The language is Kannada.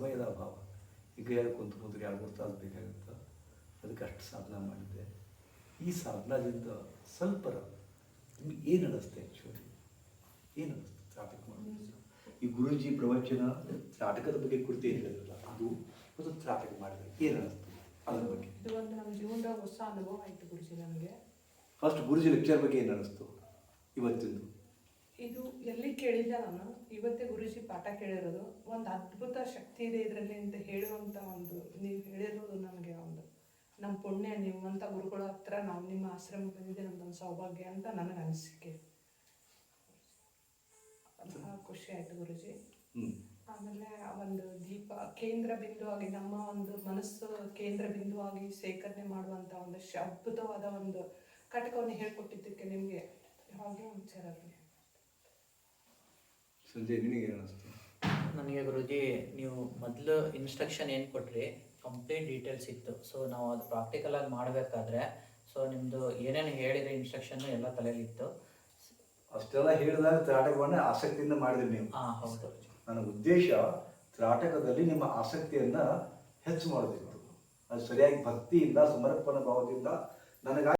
ಸಮಯದ ಅಭಾವ. ಈಗ ಹೇಳಿ ಕುಂತು ಕುಂತ್ರೆ ಎರಡು ಮೂರು ತಾಸು ಬೇಕಾಗುತ್ತೆ ಅದಕ್ಕೆ ಅಷ್ಟು ಸಾಧನ ಮಾಡಿದ್ದೆ. ಈ ಸಾಧನದಿಂದ ಸ್ವಲ್ಪ ನಿಮ್ಗೆ ಏನು ಅನ್ನಿಸ್ತೆ ಆ್ಯಕ್ಚುಲಿ ಏನು ಅನ್ನಿಸ್ತು ತ್ರಾಟಕ ಮಾಡೋದು ಈ ಗುರುಜಿ ಪ್ರವಚನ ತ್ರಾಟಕದ ಬಗ್ಗೆ ಕುರಿತು ಏನು ಹೇಳಿದ್ರಲ್ಲ ಅದು ಒಂದು ತ್ರಾಟಕ ಮಾಡಿದ್ರೆ ಏನು ಅನ್ನಿಸ್ತು ಅದರ ಬಗ್ಗೆ. ಇದು ಒಂದು ನಮ್ಮ ಜೀವನದಾಗ ಹೊಸ ಅನುಭವ ಆಯಿತು ಗುರುಜಿ ನನಗೆ ಫಸ್ಟ್ ಗುರುಜಿ ಲೆಕ್ಚರ್ ಬಗ್ಗೆ ಏನು ಅನ್ನಿಸ್ತು ಇವತ್ತಿಂದು. ಇದು ಎಲ್ಲಿ ಕೇಳಿಲ್ಲ ನಾನು? ಇವತ್ತೇ ಗುರುಜಿ ಪಾಠ ಕೇಳಿರೋದು. ಒಂದು ಅದ್ಭುತ ಶಕ್ತಿ ಇದೆ ಇದರಲ್ಲಿ ಅಂತ ಹೇಳುವಂಥ ಒಂದು ನೀವು ಹೇಳಿರೋದು ನನಗೆ ಒಂದು ನಮ್ಮ ಪುಣ್ಯ ನಿಮ್ಮಂಥ ಗುರುಗಳ ಹತ್ರ ನಾವು ನಿಮ್ಮ ಆಶ್ರಮ ಬಂದಿದೆ ನಮ್ದೊಂದು ಸೌಭಾಗ್ಯ ಅಂತ ನನಗೆ ಅನಿಸಿಕೆ. ಖುಷಿ ಆಯಿತು ಗುರುಜಿ. ಆಮೇಲೆ ಆ ಒಂದು ದೀಪ ಕೇಂದ್ರ ಬಿಂದುವಾಗಿ ನಮ್ಮ ಒಂದು ಮನಸ್ಸು ಕೇಂದ್ರ ಬಿಂದುವಾಗಿ ಶೇಖರಣೆ ಮಾಡುವಂಥ ಒಂದು ಅದ್ಭುತವಾದ ಒಂದು ಕಟಕವನ್ನು ಹೇಳ್ಕೊಟ್ಟಿದ್ದಕ್ಕೆ ನಿಮಗೆ ಹಾಗೆ ವಿಚಾರ ಸಂಜಯ್ ನಿನಗೆ ಏನು ಅನ್ನಿಸ್ತು ನನಗೆ ಗುರುಜಿ ನೀವು ಮೊದಲು ಇನ್ಸ್ಟ್ರಕ್ಷನ್ ಏನು ಕೊಟ್ರಿ ಕಂಪ್ಲೀಟ್ ಡೀಟೇಲ್ಸ್ ಇತ್ತು. ಸೊ ನಾವು ಅದು ಪ್ರಾಕ್ಟಿಕಲ್ ಆಗಿ ಮಾಡಬೇಕಾದ್ರೆ ಸೊ ನಿಮ್ಮದು ಏನೇನು ಹೇಳಿದ ಇನ್ಸ್ಟ್ರಕ್ಷನ್ ಎಲ್ಲ ತಲೆಯಲ್ಲಿತ್ತು ಅಷ್ಟೆಲ್ಲ ಹೇಳಿದಾಗ ತ್ರಾಟಕವನ್ನು ಆಸಕ್ತಿಯಿಂದ ಮಾಡಿದ್ರಿ ನೀವು. ಹಾಂ ಹೌದು ನನ್ನ ಉದ್ದೇಶ ತ್ರಾಟಕದಲ್ಲಿ ನಿಮ್ಮ ಆಸಕ್ತಿಯನ್ನ ಹೆಚ್ಚು ಮಾಡೋದಿತ್ತು. ಅದು ಸರಿಯಾಗಿ ಭಕ್ತಿಯಿಂದ ಸಮರ್ಪಣ ಭಾವದಿಂದ ನನಗಾಗಿ